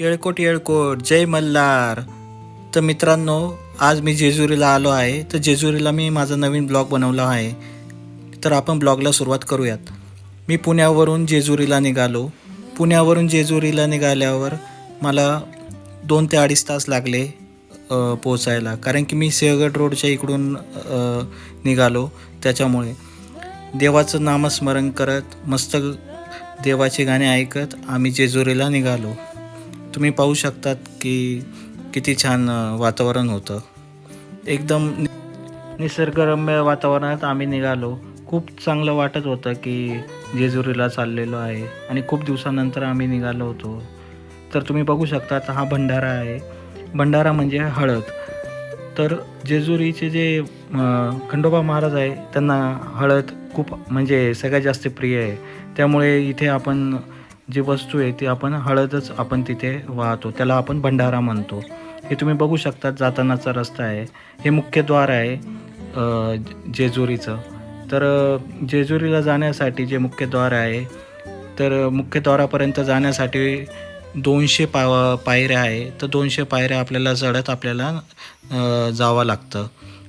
येळकोट येळकोट जय मल्हार. तर मित्रांनो आज मी जेजुरीला आलो आहे. तर जेजुरीला मी माझा नवीन ब्लॉग बनवला आहे. तर आपण ब्लॉगला सुरुवात करूयात. मी पुण्यावरून जेजुरीला निघालो. पुण्यावरून जेजुरीला निघाल्यावर मला दोन ते अडीच तास लागले पोचायला कारण की मी सिंहगड रोडच्या इकडून निघालो त्याच्यामुळे. देवाचं नामस्मरण करत मस्त देवाचे गाणे ऐकत आम्ही जेजुरीला निघालो. तुम्ही पाहू शकतात की किती छान वातावरण होतं. एकदम निसर्गरम्य वातावरणात आम्ही निघालो. खूप चांगलं वाटत होतं की जेजुरीला चाललेलो आहे आणि खूप दिवसानंतर आम्ही निघालो होतो. तर तुम्ही बघू शकतात हा भंडारा आहे. भंडारा म्हणजे हळद. तर जेजुरीचे जे खंडोबा महाराज आहे त्यांना हळद खूप म्हणजे सगळ्यात जास्त प्रिय आहे. त्यामुळे इथे आपण जी वस्तू आहे ती आपण हळदच आपण तिथे वाहतो त्याला आपण भंडारा म्हणतो. हे तुम्ही बघू शकतात जातानाचा रस्ता आहे. हे मुख्य द्वार आहे जेजुरीचं. तर जेजुरीला जाण्यासाठी जे मुख्य द्वार आहे तर मुख्यद्वारापर्यंत जाण्यासाठी दोनशे पा पायऱ्या आहे. तर दोनशे पायऱ्या आपल्याला चढत आपल्याला जावं लागतं.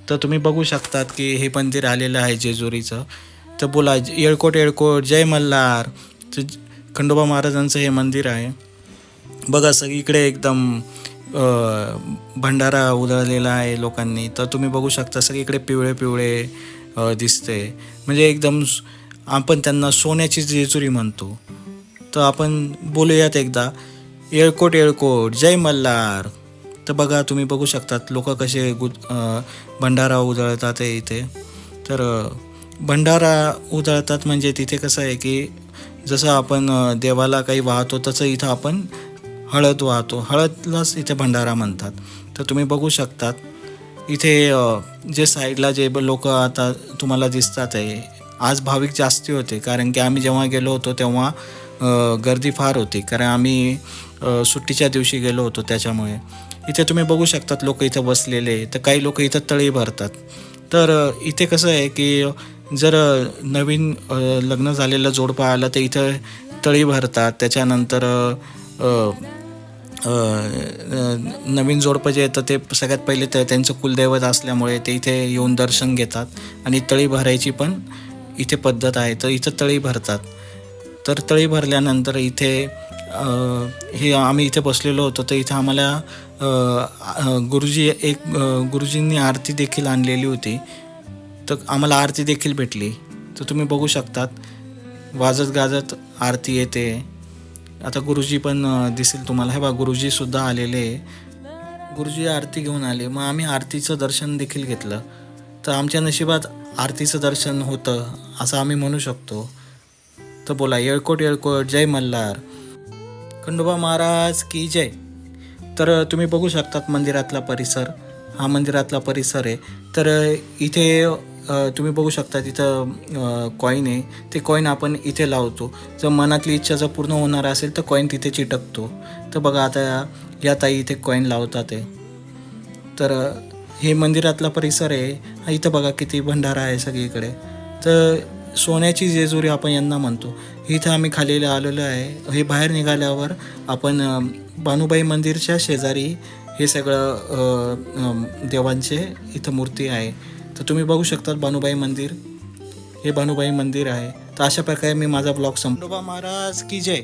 तर तुम्ही बघू शकतात की हे मंदिर आलेलं आहे जेजुरीचं. तर बोला येळकोट येळकोट जय मल्हार. तर खंडोबा महाराजांचं हे मंदिर आहे. बघा सगळीकडे एकदम भंडारा उधळलेला आहे लोकांनी. तर तुम्ही बघू शकता सगळीकडे पिवळे पिवळे दिसते. म्हणजे एकदम आपण त्यांना सोन्याची जेजुरी म्हणतो. तर आपण बोलूयात एकदा. येळकोट येळकोट जय मल्हार. तर बघा तुम्ही बघू शकतात लोक कसे गु भंडारा उधळतात इथे. तर भंडारा उधळतात म्हणजे तिथे कसं आहे की जसं आपण देवाला काही वाहतो तसं इथं आपण हळद वाहतो. हळदलाच इथे भंडारा म्हणतात. तर तुम्ही बघू शकतात. इथे जे साईडला जे लोक आता तुम्हाला दिसतात आहे आज भाविक जास्ती होते. कारण की आम्ही जेव्हा गेलो होतो तेव्हा गर्दी फार होती. कारण आम्ही सुट्टीच्या दिवशी गेलो होतो त्याच्यामुळे. इथे तुम्ही बघू शकतात लोक इथं बसलेले. तर काही लोक इथं तळी भरतात. तर इथे कसं आहे की जर नवीन लग्न झालेलं जोडपं आलं तर इथं तळी भरतात त्याच्यानंतर नवीन जोडपं जे येतं ते सगळ्यात पहिले तर त्यांचं कुलदैवत असल्यामुळे ते इथे येऊन दर्शन घेतात आणि तळी भरायची पण इथे पद्धत आहे तर इथं तळी भरतात. तर तळी भरल्यानंतर इथे हे आम्ही इथे बसलेलो होतो तर इथे आम्हाला गुरुजी एक गुरुजींनी आरती देखील आणलेली होती. तर आम्हाला आरती देखील भेटली. तर तुम्ही बघू शकतात वाजत गाजत आरती येते. आता गुरुजी पण दिसेल तुम्हाला. हे बा गुरुजीसुद्धा आलेले. गुरुजी आरती घेऊन आले. मग आम्ही आरतीचं दर्शन देखील घेतलं. तर आमच्या नशिबात आरतीचं दर्शन होतं असं आम्ही म्हणू शकतो. तर बोला येळकोट येळकोट जय मल्हार. खंडोबा महाराज की जय. तर तुम्ही बघू शकतात मंदिरातला परिसर. हा मंदिरातला परिसर आहे. तर इथे तुम्ही बघू शकता तिथं कॉईन आहे. ते कॉईन आपण इथे लावतो. जर मनातली इच्छा जर पूर्ण होणार असेल तर कॉईन तिथे चिटकतो. तर बघा आता या ताई इथे कॉईन लावतात आहे. तर हे मंदिरातला परिसर आहे. इथं बघा किती भंडारा आहे सगळीकडे. तर सोन्याची जेजुरी आपण यांना म्हणतो. इथं आम्ही खाली आलेलो आहे. हे बाहेर निघाल्यावर आपण बानुबाई मंदिरच्या शेजारी हे सगळं देवांचे इथं मूर्ती आहे. तर तुम्ही बघू शकतात बानुबाई मंदिर. हे बानुबाई मंदिर आहे. तर अशा प्रकारे मी माझा ब्लॉग संपलोबा महाराज की जय.